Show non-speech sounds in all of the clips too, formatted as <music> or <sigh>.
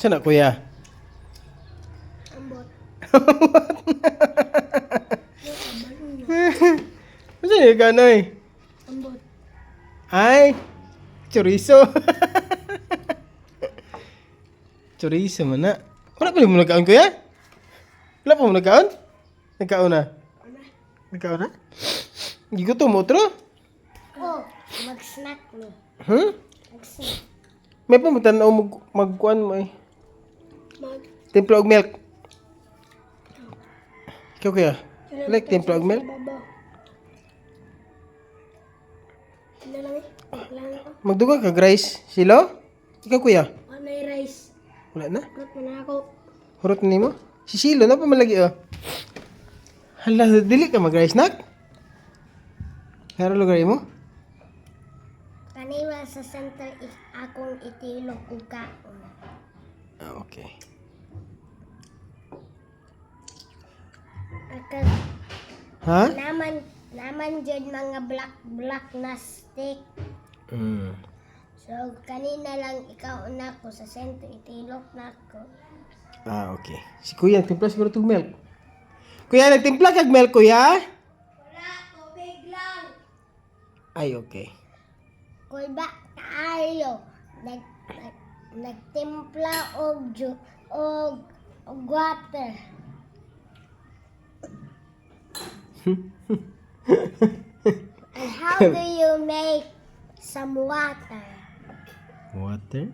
Saan na kuya? Ambot. Saan yung kanoy? Ambot. Ay, chorizo. chorizo man na. Wala pa rin mo nagkaon kuya? Wala pa mo nagkaon? Nagkaon na? Nagkaon na? Gigutom mo otro? Oh, mag-snack mo. Hmm? Mag-snack. May pamutan na mag magkuan mo eh. Templo og milk. Ikaw kuya? Like templo og milk? Magdugang kag rice. Silo? Ikaw kuya? Ano yung rice? Wala na? Mo na ako. Hurot na nimo? Si Silo na pa malagi oh. Hala, dili ka mag-rice snack? Kaya lugar mo? Kanina sa center is akong itilog ug kaon. Ah, okay. Akas Ha? naman naman jud mga black black na stick. Mm. So kanina lang ikaw na ko sa center itilog na ko. Ah, okay. Si Kuya, nagtimpla siguro itong milk. Kuya, nagtimpla kag milk, Kuya? Wala tubig lang. Ay, okay. Kuy ba tayo nag, nag nagtimpla og og, og water. And how do you make some water? Water?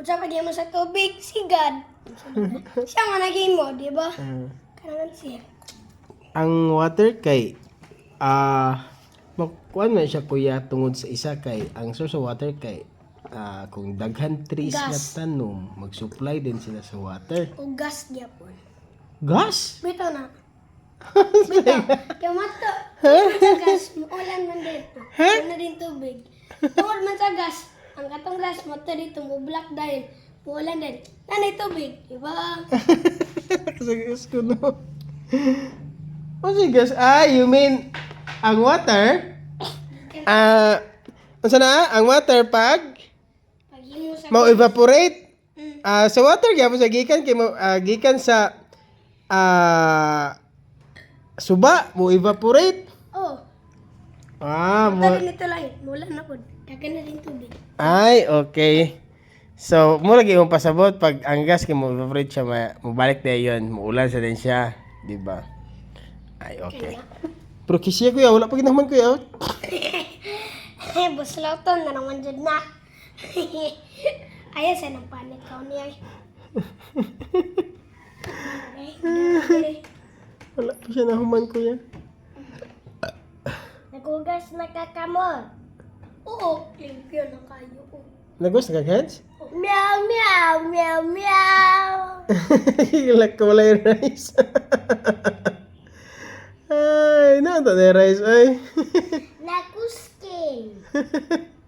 Unsa pa mo sa tubig? Sigad. Siya nga naging mo, di ba? Ah. Kanan siya. ang water kay ah magkuan man siya kuya tungod sa isa kay ang source of water kay ah, kung daghan trees nga Gas. tanom mag-supply din sila sa water O gas niya po. gas Bito na. Yung mato. Sa gas, ulan man dito. Ano din tubig. Tungod man sa gas. Ang katong gas, mato dito, mublock dahil. Ulan din. Nanay tubig. Diba? sa gas ko no oh si gas ah you mean ang water ah unsa na ang water pag Pag himo sa... mau evaporate Mm. ah sa water gyapon sa gikan kay mo ah, gikan sa ah suba mo evaporate Oh, ah mo tali nito lang. Mula na po. Kagan na din tubig. ay okay so mo lagi yung pasabot pag ang gas kay mo evaporate siya ma, mabalik na yun muulan sa din siya di ba ay okay pero kisya kuya wala pa ginaman kuya <laughs> Eh, buslaw to. Na naman dyan na. <laughs> Ayaw sa nang panik ka niya. <laughs> Okay, wala pa siya nahuman kuya Nagugas na kakamot. Oo, limpyo na kayo. nagos nagag-heads Meow, meow, meow, meow. like ko wala yung rice <laughs> ay nato na yung rice ay <laughs> Nakusking. <laughs>